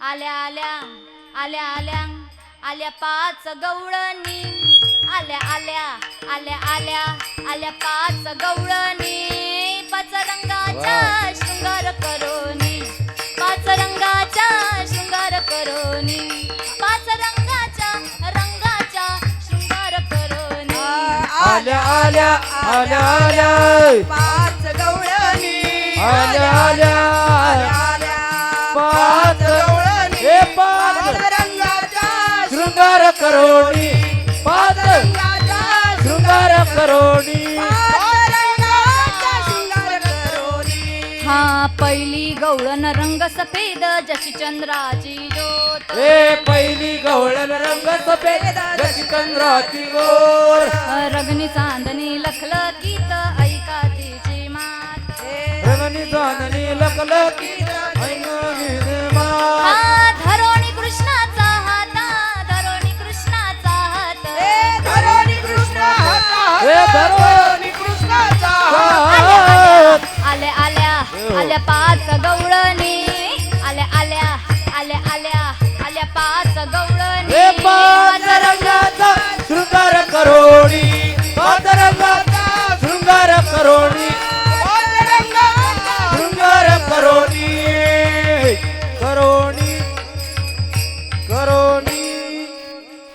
आल्या आल्या आल्या आल्या आल्या पाच गवळणी. आल्या आल्या आल्या आल्या आल्या पाच गवळणी. पाच रंगाच्या शृंगार करोनी. पाच रंगाच्या शृंगार करोनी. पाच रंगाच्या रंगाच्या शृंगार करोनी. आल्या आल्या आल्या आल्या. पाच गवळणी. आल्या आल्या आल्या पाच शृंगार पाच. रंगाच्या शृंगार करोनी हा पहिली गवळण रंग सफेद जशी चंद्राची ज्योत पहिली गवळण रंग सफेद जशी चंद्राची गोर रगनी चांदणी लखलकीत ऐका तिची मात. रंगनी चांदणी लकलकीत ऐनवीन मात. आल्या पाच गवळणी. आल्या आल्या आल्या आल्या आल्या पाच गवळणी.